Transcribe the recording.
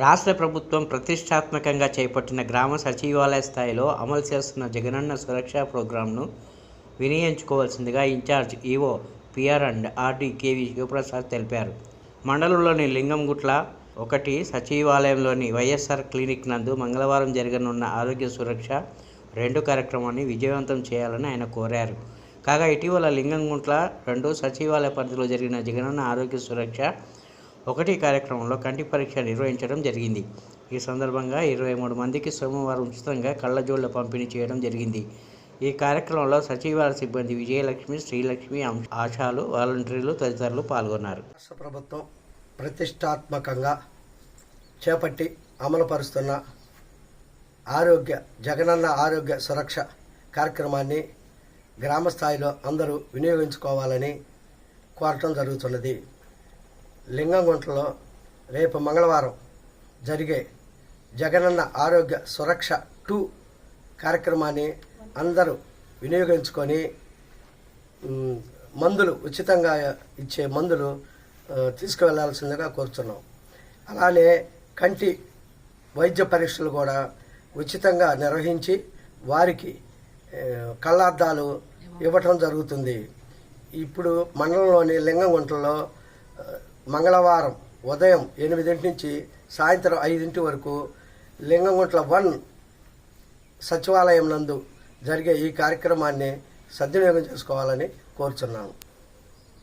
రాష్ట్ర ప్రభుత్వం ప్రతిష్టాత్మకంగా చేపట్టిన గ్రామ సచివాలయ స్థాయిలో అమలు చేస్తున్న జగనన్న సురక్ష ప్రోగ్రాంను వినియోగించుకోవాల్సిందిగా incharge EO PR and RD KV Shivaprasad తెలిపారు. మండలంలోని లింగంగుట్ల ఒకటి సచివాలయంలోని వైఎస్ఆర్ క్లినిక్ నందు మంగళవారం జరగనున్న ఆరోగ్య సురక్ష రెండు కార్యక్రమాన్ని విజయవంతం చేయాలని ఆయన కోరారు. కాగా ఇటీవల లింగంగుట్ల రెండు సచివాలయ పరిధిలో జరిగిన జగనన్న ఆరోగ్య సురక్ష ఒకటి కార్యక్రమంలో కంటి పరీక్ష నిర్వహించడం జరిగింది. ఈ సందర్భంగా ఇరవై మూడు మందికి సోమవారం ఉచితంగా కళ్ళజోళ్ళ పంపిణీ చేయడం జరిగింది. ఈ కార్యక్రమంలో సచివాలయ సిబ్బంది విజయలక్ష్మి శ్రీలక్ష్మి ఆశాలు వాలంటీర్లు తదితరులు పాల్గొన్నారు. రాష్ట్ర ప్రభుత్వం ప్రతిష్టాత్మకంగా చేపట్టి అమలుపరుస్తున్న ఆరోగ్య జగనన్న ఆరోగ్య సురక్ష కార్యక్రమాన్ని గ్రామ స్థాయిలో అందరూ వినియోగించుకోవాలని కోరటం జరుగుతున్నది. లింగంగుంటలో రేపు మంగళవారం జరిగే జగనన్న ఆరోగ్య సురక్ష టూ కార్యక్రమాన్ని అందరూ వినియోగించుకొని మందులు ఉచితంగా ఇచ్చే మందులు తీసుకువెళ్ళాల్సిందిగా కోరుతున్నాం. అలానే కంటి వైద్య పరీక్షలు కూడా ఉచితంగా నిర్వహించి వారికి కళ్ళార్థాలు ఇవ్వటం జరుగుతుంది. ఇప్పుడు మండలంలోని లింగంగుంటలో మంగళవారం ఉదయం ఎనిమిదింటి నుంచి సాయంత్రం ఐదింటి వరకు లింగంగుంట్ల వన్ సచివాలయం నందు జరిగే ఈ కార్యక్రమాన్ని సద్వినియోగం చేసుకోవాలని కోరుచున్నాను.